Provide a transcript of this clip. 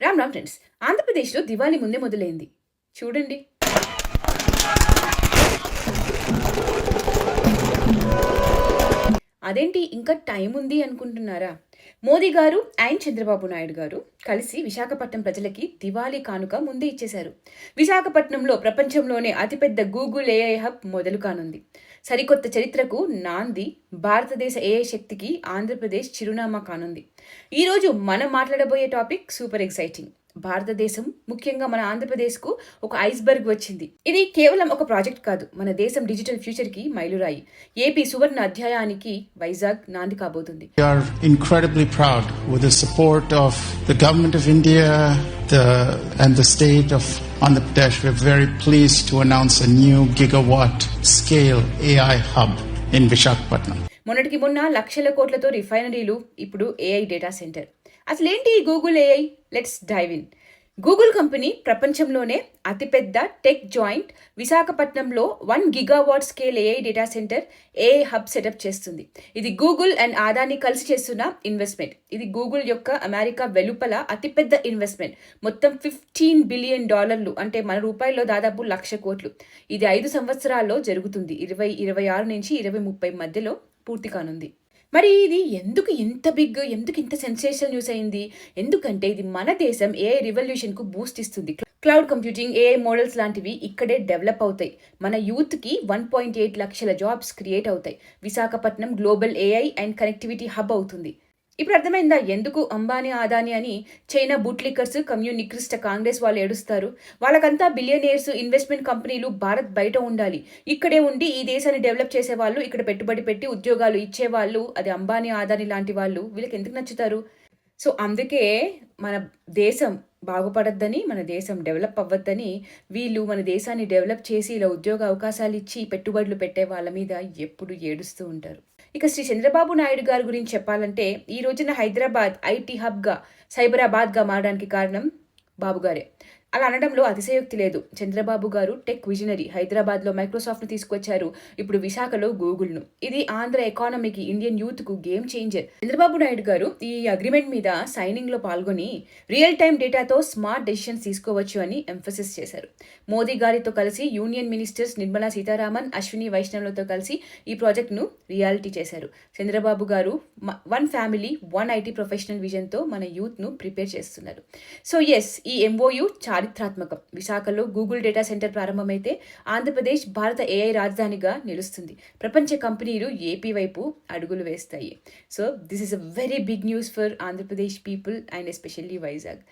Ram Ram friends ఆంధ్రప్రదేశ్లో దివాళీ ముందే మొదలైంది. చూడండి. అదేంటి ఇంకా టైం ఉంది అనుకుంటున్నారా? మోదీ గారు అండ్ చంద్రబాబు నాయుడు గారు కలిసి విశాఖపట్నం ప్రజలకి దివాళీ కానుక ముందే ఇచ్చేశారు. విశాఖపట్నంలో ప్రపంచంలోనే అతిపెద్ద గూగుల్ ఏఐ హబ్ మొదలు కానుంది. సరికొత్త చరిత్రకు నాంది భారతదేశ ఏఐ శక్తికి ఆంధ్రప్రదేశ్ చిరునామా కానుంది. ఈరోజు మనం మాట్లాడబోయే టాపిక్ సూపర్ ఎక్సైటింగ్. భారతదేశం ముఖ్యంగా మన ఆంధ్రప్రదేశ్కు ఒక ఐస్బర్గ్ వచ్చింది. ఇది కేవలం ఒక ప్రాజెక్ట్ కాదు మన దేశం డిజిటల్ ఫ్యూచర్కి మైలురాయి. ఏపీ సువర్ణ అధ్యాయానికి వైజాగ్ నాంది కాబోతుంది. Incredibly proud with the support of the government of India the, and the state of Andhra Pradesh. We're very pleased to announce a new gigawatt scale AI hub in Vishakhapatnam. మొన్నటికి మొన్న లక్షల కోట్లతో రిఫైనరీలు ఇప్పుడు AI data centre అసలేంటి ఈ Google AI let's dive in Google company ప్రపంచంలోనే అతిపెద్ద tech giant విశాఖపట్నంలో one gigawatt scale AI data centre AI hub setup చేస్తుంది. ఇది గూగుల్ అండ్ ఆదాని కలిసి చేస్తున్న ఇన్వెస్ట్మెంట్ ఇది గూగుల్ యొక్క అమెరికా వెలుపల అతిపెద్ద ఇన్వెస్ట్మెంట్ మొత్తం ఫిఫ్టీన్ బిలియన్ డాలర్లు అంటే మన రూపాయల్లో దాదాపు లక్ష కోట్లు. ఇది ఐదు సంవత్సరాల్లో జరుగుతుంది. ఇరవై ఇరవై ఆరు నుంచి ఇరవై ముప్పై మధ్యలో పూర్తి కానుంది. మరి ఇది ఎందుకు ఇంత బిగ్ ఎందుకు ఇంత సెన్సేషనల్ న్యూస్ అయింది? ఎందుకంటే ఇది మన దేశం ఏఐ రివల్యూషన్కు బూస్ట్ ఇస్తుంది. క్లౌడ్ కంప్యూటింగ్ ఏఐ మోడల్స్ లాంటివి ఇక్కడే డెవలప్ అవుతాయి. మన యూత్కి వన్ పాయింట్ ఎయిట్ లక్షల జాబ్స్ క్రియేట్ అవుతాయి. Visakhapatnam global AI and connectivity hub అవుతుంది. ఇప్పుడు అర్థమైందా? ఎందుకు అంబానీ ఆదాని అని చైనా బూట్లికర్స్ కమ్యూన్ కాంగ్రెస్ వాళ్ళు ఏడుస్తారు? వాళ్ళకంతా బిలియనియర్స్ ఇన్వెస్ట్మెంట్ కంపెనీలు భారత్ బయట ఉండాలి. ఇక్కడే ఉండి ఈ దేశాన్ని డెవలప్ చేసే వాళ్ళు ఇక్కడ పెట్టుబడి పెట్టి ఉద్యోగాలు ఇచ్చేవాళ్ళు అది అంబానీ ఆదాని లాంటి వాళ్ళు వీళ్ళకి ఎందుకు నచ్చుతారు? సో అందుకే మన దేశం బాగుపడద్దని మన దేశం డెవలప్ అవ్వద్దని వీళ్ళు మన దేశాన్ని డెవలప్ చేసి ఇలా ఉద్యోగ అవకాశాలు ఇచ్చి పెట్టుబడులు పెట్టే వాళ్ళ మీద ఎప్పుడు ఏడుస్తూ ఉంటారు. ఇక శ్రీ చంద్రబాబు నాయుడు గారి గురించి చెప్పాలంటే ఈ రోజున హైదరాబాద్ ఐటీ హబ్గా సైబరాబాద్గా మారడానికి కారణం బాబుగారే అలా అనడంలో అతిశయోక్తి లేదు. చంద్రబాబు గారు టెక్ విజనరీ హైదరాబాద్లో మైక్రోసాఫ్ట్ను తీసుకొచ్చారు ఇప్పుడు విశాఖలో గూగుల్ను. ఇది ఆంధ్ర ఎకానమీకి ఇండియన్ యూత్కు గేమ్ చేంజర్. చంద్రబాబు నాయుడు గారు ఈ అగ్రిమెంట్ మీద సైనింగ్లో పాల్గొని రియల్ టైం డేటాతో స్మార్ట్ డెసిషన్స్ తీసుకోవచ్చు అని ఎంఫసిస్ చేశారు. మోదీ గారితో కలిసి యూనియన్ మినిస్టర్స్ నిర్మలా సీతారామన్ అశ్విని వైష్ణవ్లతో కలిసి ఈ ప్రాజెక్ట్ను రియాలిటీ చేశారు. Chandrababu garu one family one IT professional విజన్తో మన యూత్ను ప్రిపేర్ చేస్తున్నారు. సో ఎస్ ఈ ఎంఓయు చారిత్రాత్మకం. విశాఖలో గూగుల్ డేటా సెంటర్ ప్రారంభమైతే ఆంధ్రప్రదేశ్ భారత ఏఐ రాజధానిగా నిలుస్తుంది. ప్రపంచ కంపెనీలు ఏపీ వైపు అడుగులు వేస్తాయి. So this is a very big news for Andhra Pradesh people and especially Vizag